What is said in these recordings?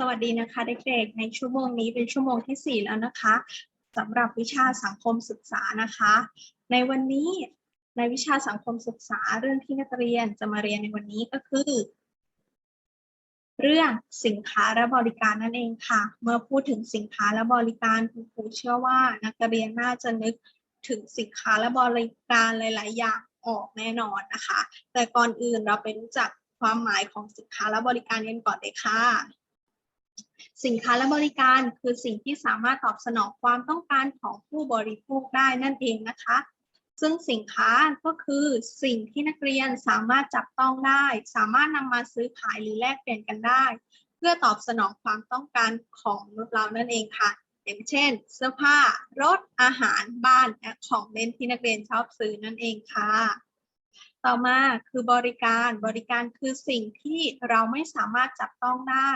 สวัสดีนะคะเด็กๆ ในชั่วโมงนี้เป็นชั่วโมงที่ 4 แล้วนะคะสำหรับวิชาสังคมศึกษานะคะ ในวันนี้ในวิชาสังคมศึกษาเรื่องที่นักเรียนจะมาเรียนในวันนี้ก็คือ เรื่องสินค้าและบริการนั่นเองค่ะ เมื่อพูดถึงสินค้าและบริการคุณครูเชื่อว่านักเรียนน่าจะนึกถึงสินค้าและบริการหลาย ๆ อย่างออกแน่นอนนะคะ แต่ก่อนอื่นเราไปรู้จักความหมายของสินค้าและบริการกันก่อนเลยค่ะ สินค้าและบริการคือสิ่งที่สามารถตอบสนองความต้องการของผู้บริโภคได้นั่นเองนะคะ ซึ่งสินค้าก็คือสิ่งที่นักเรียนสามารถจับต้องได้ สามารถนำมาซื้อขายหรือแลกเปลี่ยนกันได้ เพื่อตอบสนองความต้องการของมนุษย์เรานั่นเองค่ะอย่างเช่น เสื้อผ้ารถอาหารบ้านและของเล่นที่นักเรียนชอบซื้อนั่นเองค่ะ ต่อมาคือบริการบริการคือสิ่งที่เราไม่สามารถจับต้องได้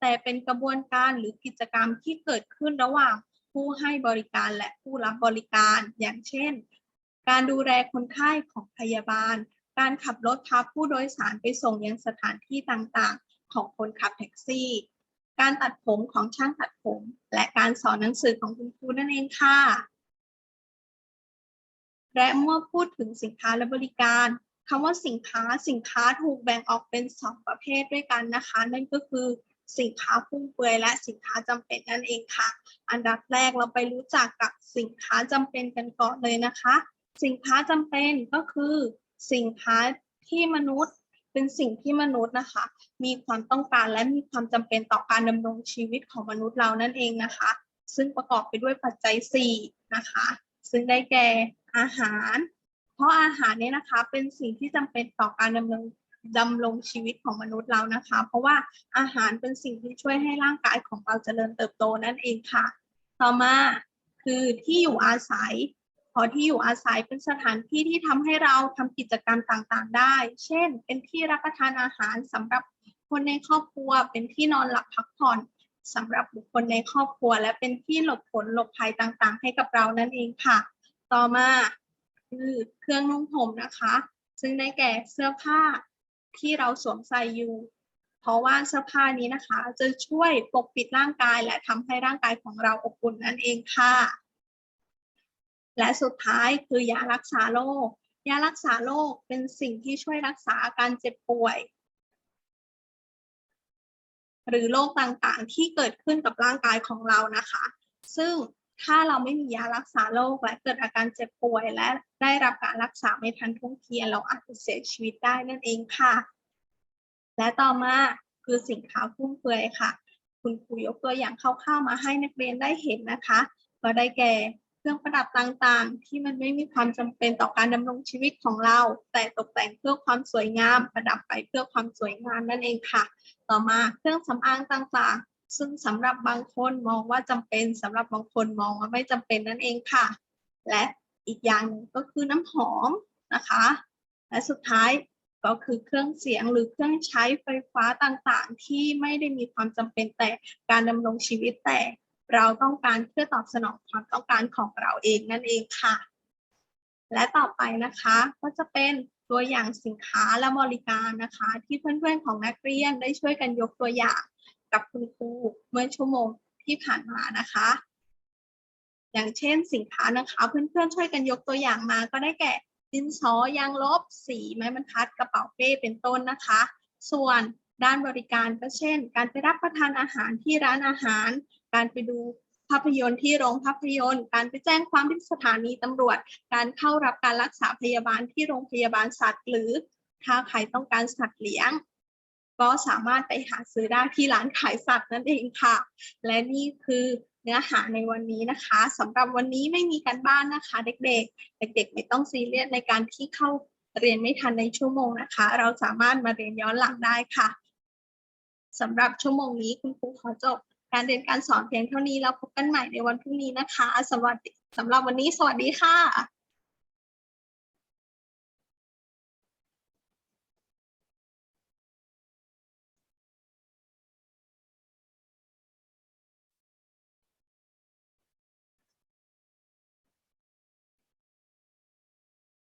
แต่เป็นกระบวนการหรือกิจกรรมที่เกิดขึ้นระหว่างผู้ให้บริการและผู้รับบริการอย่างเช่น การดูแลคนไข้ของพยาบาล การขับรถพาผู้โดยสารไปส่งยังสถานที่ต่างๆ ของคนขับแท็กซี่ การตัดผมของช่างตัดผม และการสอนหนังสือของคุณครูนั่นเองค่ะและเมื่อพูดถึงสินค้าและบริการ คำว่าสินค้าสินค้าถูกแบ่งออกเป็นสองประเภทด้วยกันนะคะ นั่นก็คือสินค้าฟุ่มเฟือยและสินค้าจำเป็นนั่นเองค่ะ อันดับแรกเราไปรู้จักกับสินค้าจำเป็นกันก่อนเลยนะคะ สินค้าจำเป็นก็คือ สินค้าที่มนุษย์เป็นสิ่งที่มนุษย์นะคะ มีความต้องการและมีความจำเป็นต่อการดำรงชีวิตของมนุษย์เรานั่นเองนะคะ ซึ่งประกอบไปด้วยปัจจัย4นะคะ ซึ่งได้แก่อาหาร เพราะอาหารเนี่ยนะคะเป็นสิ่งที่จำเป็นต่อการดำรงดำรงชีวิตของมนุษย์เรานะคะ เพราะว่าอาหารเป็นสิ่งที่ช่วยให้ร่างกายของเราเจริญเติบโตนั่นเองค่ะ ต่อมาคือที่อยู่อาศัยพราะที่อยู่อาศัยเป็นสถานที่ที่ทำให้เราทำกิจกรรมต่างๆ ได้ เช่น เป็นที่รับประทานอาหารสำหรับคนในครอบครัว เป็นที่นอนหลับพักผ่อนสำหรับบุคคลในครอบครัว และเป็นที่หลบฝนหลบภัยต่างๆ ให้กับเรานั่นเองค่ะ ต่อมา คือเครื่องนุ่งห่มนะคะ ซึ่งได้แก่เสื้อผ้าที่เราสวมใส่อยู่ เพราะว่าเสื้อผ้านี้นะคะ จะช่วยปกปิดร่างกายและทำให้ร่างกายของเราอบอุ่นนั่นเองค่ะ และสุดท้ายคือยารักษาโรคยารักษาโรคเป็นสิ่งที่ช่วยรักษาอาการเจ็บป่วย หรือโรคต่างๆที่เกิดขึ้นกับร่างกายของเรานะคะ ซึ่ง ถ้าเราไม่มียารักษาโรคและเกิดอาการเจ็บป่วย และได้รับการรักษาไม่ทันท่วงทีเราอาจจะเสียชีวิตได้นั่นเองค่ะ และต่อมาคือสินค้าฟุ่มเฟือยค่ะ คุณครูยกตัวอย่างคร่าวๆมาให้นักเรียนได้เห็นนะคะ ก็ได้แก่เครื่องประดับต่างๆ ที่มันไม่มีความจำเป็นต่อการดำรงชีวิตของเรา แต่ตกแต่งเพื่อความสวยงาม ประดับไปเพื่อความสวยงามนั่นเองค่ะ ต่อมาเครื่องสำอางต่างๆ ซึ่งสำหรับบางคนมองว่าจำเป็นสำหรับบางคนมองว่าไม่จำเป็นนั่นเองค่ะ และอีกอย่างก็คือน้ำหอมนะคะ และสุดท้ายก็คือเครื่องเสียงหรือเครื่องใช้ไฟฟ้าต่างๆ ที่ไม่ได้มีความจำเป็นแต่การดำรงชีวิตแต่เราต้องการเพื่อตอบสนองความต้องการของเราเองนั่นเองค่ะ และต่อไปนะคะก็จะเป็นตัวอย่างสินค้าและบริการนะคะ ที่เพื่อนๆของนักเรียนได้ช่วยกันยกตัวอย่าง กับคุณครูเมื่อชั่วโมงที่ผ่านมานะคะ อย่างเช่นสินค้านะคะ เพื่อนๆช่วยกันยกตัวอย่างมา ก็ได้แก่ดินสอยางลบสีไม้บรรทัดกระเป๋าเป้เป็นต้นนะคะ ส่วนด้านบริการก็เช่น การไปรับประทานอาหารที่ร้านอาหาร การไปดูภาพยนตร์ที่โรงภาพยนตร์ การไปแจ้งความที่สถานีตำรวจ การเข้ารับการรักษาพยาบาลที่โรงพยาบาลสัตว์ หรือถ้าใครต้องการสัตว์เลี้ยง ก็สามารถไปหาซื้อได้ที่ร้านขายสัตว์นั่นเองค่ะ และนี่คือเนื้อหาในวันนี้นะคะสำหรับวันนี้ไม่มีการบ้านนะคะ เด็กๆ เด็ก ๆ ไม่ต้องซีเรียสในการที่เข้าเรียนไม่ทันในชั่วโมงนะคะ เราสามารถมาเรียนย้อนหลังได้ค่ะสำหรับชั่วโมงนี้คุณครูขอจบ การเรียนการสอนเพียงเท่านี้แล้วพบกันใหม่ในวันพรุ่งนี้นะคะ สวัสดีสำหรับวันนี้สวัสดีค่ะ